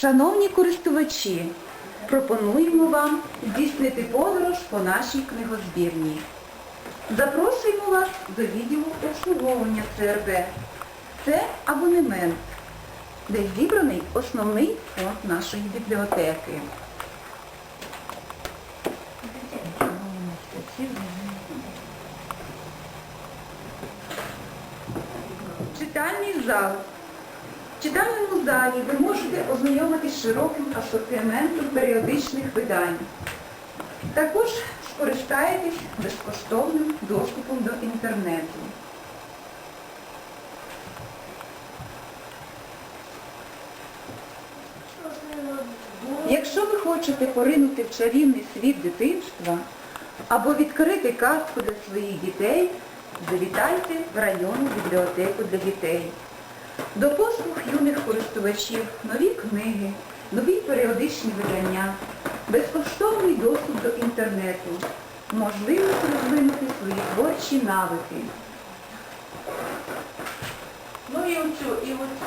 Шановні користувачі, пропонуємо вам здійснити подорож по нашій книгозбірні. Запрошуємо вас до відділу обслуговування ЦРБ. Це абонемент, де зібраний основний фонд нашої бібліотеки. Читальний зал. В читальному залі ви можете ознайомитись з широким асортиментом періодичних видань. Також скористаєтесь безкоштовним доступом до інтернету. Якщо ви хочете поринути в чарівний світ дитинства або відкрити казку для своїх дітей, завітайте в районну бібліотеку для дітей. До послуг юних користувачів нові книги, нові періодичні видання, безкоштовний доступ до інтернету, можливість розвинути свої творчі навики. Ну і оцю, і оцю.